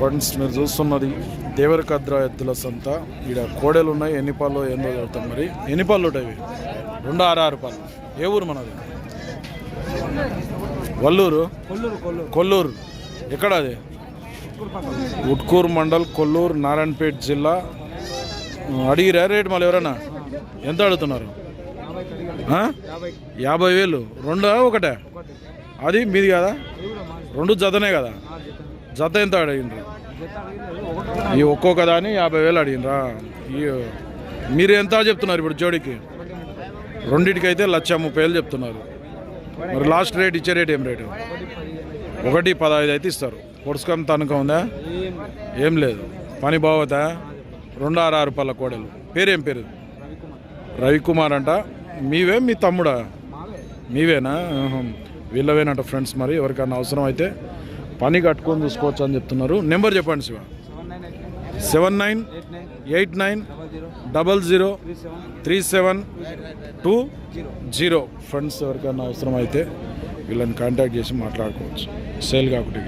Friends మీరు చూస్తున్నది దేవరకద్ర ఎద్దుల సంత. ఈడ కోడెలు ఉన్నాయి ఎన్ని పాలు ఏందో చదువుతాం మరి. ఎన్ని పాలు ఉంటాయి రెండు ఆరు ఆరు పాలు. ఏ ఊరు మనది? వల్లూరు? కొల్లూరు. ఎక్కడ అది? ఉట్కూరు మండల్ కొల్లూరు నారాయణపేట జిల్లా. అడిగిరా రేట్ మళ్ళీ ఎవరైనా ఎంత అడుగుతున్నారు? యాభై వేలు. రెండా ఒకటే? అది మీది కదా? రెండు జతనే కదా? జత ఎంత అడిగిండ్రు? ఈ ఒక్కొక్క దాని యాభై వేలు అడిగినరా? మీరు ఎంత చెప్తున్నారు ఇప్పుడు జోడికి? రెండింటికైతే లక్ష ముప్పై వేలు చెప్తున్నారు. మరి లాస్ట్ రేట్ ఇచ్చే రేట్ ఏం రేటు? ఒకటి పదహైదు అయితే ఇస్తారు. పొడుచుకొని తనక ఉందా? ఏం లేదు. పని బాగోతా రెండు ఆరు ఆరు పళ్ళ కోడలు. పేరేం పేరు? రవికుమార్ అంట. మీవే మీ తమ్ముడా? మీవేనా? వీళ్ళవేనంట ఫ్రెండ్స్ మరి ఎవరికైనా అవసరం అయితే. పని కట్టుకొని చూసుకోవచ్చు అని చెప్తున్నారు. నెంబర్ చెప్పండి Shiva. Seven nine eight nine double zero three seven two zero. Zero friends ఎవరికైనా అవసరం అయితే వీళ్ళని కాంటాక్ట్ చేసి మాట్లాడుకోవచ్చు. సేల్ కాకుండా